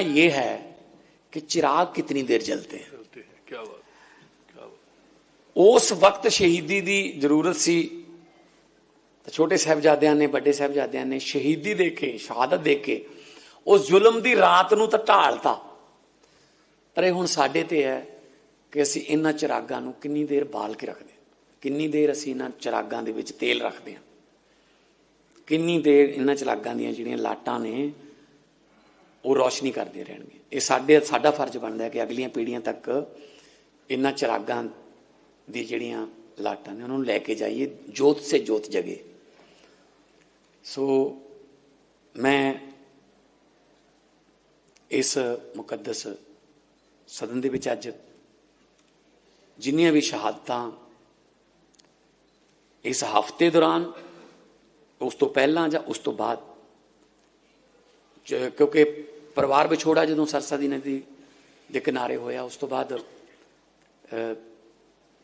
ये है कि चिराग कितनी देर जलते हैं चलते हैं क्या बात क्या बात ਉਸ ਵਕਤ ਸ਼ਹੀਦੀ ਦੀ ਜ਼ਰੂਰਤ ਸੀ ਤਾਂ ਛੋਟੇ ਸਾਹਿਬਜ਼ਾਦਿਆਂ ਨੇ ਵੱਡੇ ਸਾਹਿਬਜ਼ਾਦਿਆਂ ਨੇ ਸ਼ਹੀਦੀ ਦੇ ਕੇ ਸ਼ਹਾਦਤ ਦੇ ਕੇ ਉਸ ਜ਼ੁਲਮ ਦੀ ਰਾਤ ਨੂੰ ਤਾਂ ਢਾਲਤਾ ਪਰ ਇਹ ਹੁਣ ਸਾਡੇ ਤੇ ਹੈ ਕਿ ਅਸੀਂ ਇਹਨਾਂ ਚਿਰਾਗਾਂ ਨੂੰ ਕਿੰਨੀ ਦੇਰ ਬਾਲ ਕੇ ਰੱਖਦੇ ਹਾਂ ਕਿੰਨੀ ਦੇਰ ਅਸੀਂ ਇਹਨਾਂ ਚਿਰਾਗਾਂ ਦੇ ਵਿੱਚ ਤੇਲ ਰੱਖਦੇ ਹਾਂ ਕਿੰਨੀ ਦੇਰ ਇਹਨਾਂ ਚਿਰਾਗਾਂ ਦੀਆਂ ਜਿਹੜੀਆਂ ਲਾਟਾਂ ਨੇ ਉਹ ਰੋਸ਼ਨੀ ਕਰਦੇ ਰਹਿਣਗੇ। ਇਹ ਸਾਡੇ, ਸਾਡਾ ਫਰਜ਼ ਬਣਦਾ ਹੈ ਕਿ ਅਗਲੀਆਂ ਪੀੜ੍ਹੀਆਂ ਤੱਕ ਇਹਨਾਂ ਚਿਰਾਗਾਂ ਦੀ ਜਿਹੜੀਆਂ ਲਾਟਾਂ ਨੇ, ਉਹਨਾਂ ਨੂੰ ਲੈ ਕੇ ਜਾਈਏ, ਜੋਤ ਸੇ ਜੋਤ ਜਗੇ। ਸੋ ਮੈਂ ਇਸ ਮੁਕੱਦਸ ਸਦਨ ਦੇ ਵਿੱਚ ਅੱਜ ਜਿੰਨੀਆਂ ਵੀ ਸ਼ਹਾਦਤਾਂ ਇਸ ਹਫ਼ਤੇ ਦੌਰਾਨ, ਉਸ ਤੋਂ ਪਹਿਲਾਂ ਜਾਂ ਉਸ ਤੋਂ ਬਾਅਦ ਕਿਉਂਕਿ ਪਰਿਵਾਰ ਵਿਛੋੜਾ ਜਦੋਂ ਸਰਸਾ ਦੀ ਨਦੀ ਦੇ ਕਿਨਾਰੇ ਹੋਇਆ, ਉਸ ਤੋਂ ਬਾਅਦ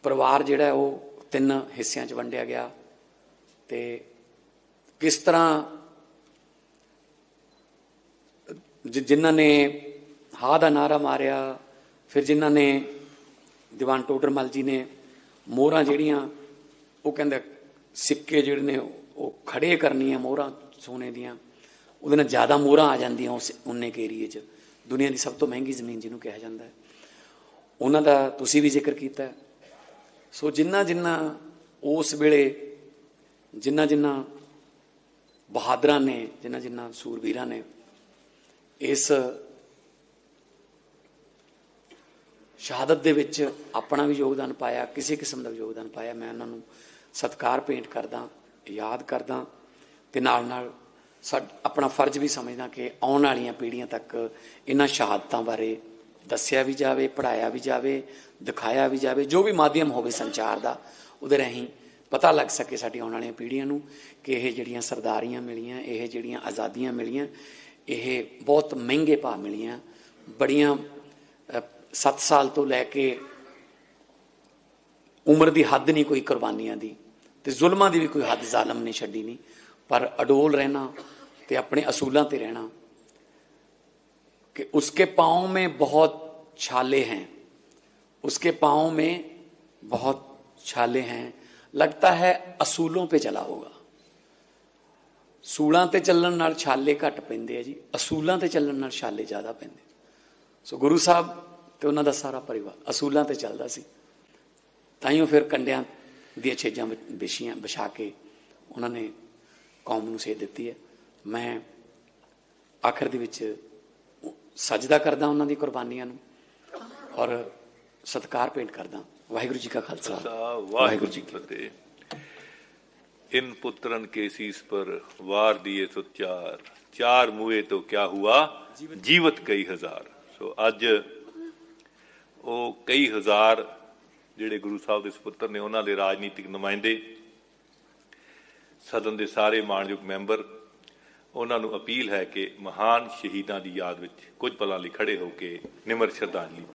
ਪਰਿਵਾਰ ਜਿਹੜਾ ਉਹ ਤਿੰਨ ਹਿੱਸਿਆਂ 'ਚ ਵੰਡਿਆ ਗਿਆ ਤੇ ਕਿਸ ਤਰ੍ਹਾਂ ਜਿ- ਜਿਨ੍ਹਾਂ ਨੇ ਹਾ ਦਾ ਨਾਰਾ ਮਾਰਿਆ, ਫਿਰ ਜਿਨ੍ਹਾਂ ਨੇ ਦੀਵਾਨ ਟੋਡਰਮਲ ਜੀ ਨੇ ਮੋਹਰਾਂ ਜਿਹੜੀਆਂ, ਉਹ ਕਹਿੰਦੇ ਸਿੱਕੇ ਜਿਹੜੇ ਨੇ ਉਹ ਖੜੇ ਕਰਨੀਆਂ ਮੋਹਰਾਂ ਸੋਨੇ ਦੀਆਂ ਉਹਦੇ ਨਾਲ ਜ਼ਿਆਦਾ ਮੋਹਰਾਂ ਆ ਜਾਂਦੀਆਂ ਉਸ ਉਨੇ ਕੇ ਏਰੀਏ 'ਚ। ਦੁਨੀਆ ਦੀ ਸਭ ਤੋਂ ਮਹਿੰਗੀ ਜ਼ਮੀਨ ਜਿਹਨੂੰ ਕਿਹਾ ਜਾਂਦਾ ਹੈ। ਉਹਨਾਂ ਦਾ ਤੁਸੀਂ ਵੀ ਜ਼ਿਕਰ ਕੀਤਾ ਸੋ ਜਿੰਨਾ ਜਿੰਨਾ ਉਸ ਵੇਲੇ ਜਿੰਨਾ ਜਿੰਨਾ ਬਹਾਦਰਾਂ ਨੇ, ਜਿੰਨਾ ਜਿੰਨਾ ਸੂਰਬੀਰਾਂ ਨੇ ਇਸ ਸ਼ਹਾਦਤ ਦੇ ਵਿੱਚ ਆਪਣਾ ਵੀ ਯੋਗਦਾਨ ਪਾਇਆ, ਕਿਸੇ ਕਿਸਮ ਦਾ ਵੀ ਯੋਗਦਾਨ ਪਾਇਆ, ਮੈਂ ਉਹਨਾਂ ਨੂੰ ਸਤਿਕਾਰ ਭੇਂਟ ਕਰਦਾ, ਯਾਦ ਕਰਦਾ ਤੇ ਨਾਲ ਨਾਲ ਆਪਣਾ ਫਰਜ਼ ਵੀ ਸਮਝਦਾ ਕਿ ਆਉਣ ਵਾਲੀਆਂ ਪੀੜ੍ਹੀਆਂ ਤੱਕ ਇਹਨਾਂ ਸ਼ਹਾਦਤਾਂ ਬਾਰੇ ਦੱਸਿਆ ਵੀ ਜਾਵੇ ਪੜਾਇਆ ਵੀ ਜਾਵੇ, ਦਿਖਾਇਆ ਵੀ ਜਾਵੇ, ਜੋ ਵੀ ਮਾਧਿਅਮ ਹੋਵੇ ਸੰਚਾਰ ਦਾ, ਉਹਦੇ ਰਾਹੀਂ ਪਤਾ ਲੱਗ ਸਕੇ ਸਾਡੀ ਆਉਣ ਵਾਲੀਆਂ ਪੀੜ੍ਹੀਆਂ ਨੂੰ ਕਿ ਇਹ ਜਿਹੜੀਆਂ ਸਰਦਾਰੀਆਂ ਮਿਲੀਆਂ, ਇਹ ਜਿਹੜੀਆਂ ਆਜ਼ਾਦੀਆਂ ਮਿਲੀਆਂ, ਇਹ ਬਹੁਤ ਮਹਿੰਗੇ ਭਾਅ ਮਿਲੀਆਂ, ਬੜੀਆਂ 7 ਸਾਲ ਤੋਂ ਲੈ ਕੇ ਉਮਰ ਦੀ ਹੱਦ ਨਹੀਂ ਕੋਈ ਕੁਰਬਾਨੀਆਂ ਦੀ ਤੇ ਜ਼ੁਲਮਾਂ ਦੀ ਵੀ ਕੋਈ ਹੱਦ ਜ਼ਾਲਮ ਨੇ ਛੱਡੀ ਨਹੀਂ। ਪਰ ਅਡੋਲ ਰਹਿਣਾ ਤੇ ਆਪਣੇ ਅਸੂਲਾਂ ਤੇ ਰਹਿਣਾ कि उसके पाँव में बहुत छाले हैं उसके पाँव में बहुत छाले हैं लगता है ਅਸੂਲੋਂ पे ਚਲਾ ਹੋਗਾ ਸੂਲਾਂ ਤੇ ਚੱਲਣ ਨਾਲ ਛਾਲੇ ਘੱਟ ਪੈਂਦੇ ਆ ਜੀ ਅਸੂਲਾਂ ਤੇ ਚੱਲਣ ਨਾਲ ਛਾਲੇ ਜ਼ਿਆਦਾ ਪੈਂਦੇ ਸੋ ਗੁਰੂ ਸਾਹਿਬ ਤੇ ਉਹਨਾਂ ਦਾ ਸਾਰਾ ਪਰਿਵਾਰ ਅਸੂਲਾਂ ਤੇ ਚੱਲਦਾ ਸੀ ਤਾਈਓ ਫਿਰ ਕੰਡਿਆਂ ਦੀਆਂ ਛੇਜਾਂ ਵਿ- ਵਿਛੀਆਂ ਵਿਛਾ ਕੇ ਉਹਨਾਂ ਨੇ ਕੌਮ ਨੂੰ ਸੇਧ ਦਿੱਤੀ ਹੈ। ਮੈਂ ਆਖਰ ਦੇ ਵਿੱਚ ਸਜਦਾ ਕਰਦਾ ਉਹਨਾਂ ਦੀ ਕੁਰਬਾਨੀਆਂ ਨੂੰ ਔਰ ਸਤਕਾਰ ਭੇਟ ਕਰਦਾ। ਵਾਹਿਗੁਰੂ ਜੀ ਕਾ ਖਾਲਸਾ। ਵਾਹਿਗੁਰੂ ਜੀ ਕੀ ਫਤਿਹ। ਇਨ ਪੁੱਤਰਨ ਕੇਸੀਸ ਪਰ ਵਾਰ ਦੀਏ ਤੋ ਚਾਰ ਚਾਰ ਮੂਏ ਤੋਂ ਕਿਆ ਹੁਆ? ਜੀਵਤ ਕਈ ਹਜ਼ਾਰ। ਸੋ ਅੱਜ ਉਹ ਕਈ ਹਜ਼ਾਰ ਜਿਹੜੇ ਗੁਰੂ ਸਾਹਿਬ ਦੇ ਸੁਪੁੱਤਰ ਨੇ ਉਹਨਾਂ ਦੇ ਰਾਜਨੀਤਿਕ ਨੁਮਾਇੰਦੇ ਸਦਨ ਦੇ ਸਾਰੇ ਮਾਣਯੋਗ ਮੈਂਬਰ, ਉਹਨਾਂ ਨੂੰ ਅਪੀਲ ਹੈ ਕਿ ਮਹਾਨ ਸ਼ਹੀਦਾਂ ਦੀ ਯਾਦ ਵਿੱਚ ਕੁਝ ਪਲਾਂ ਲਈ ਖੜੇ ਹੋ ਕੇ ਨਿਮਰ ਸ਼ਰਧਾਂਜਲੀ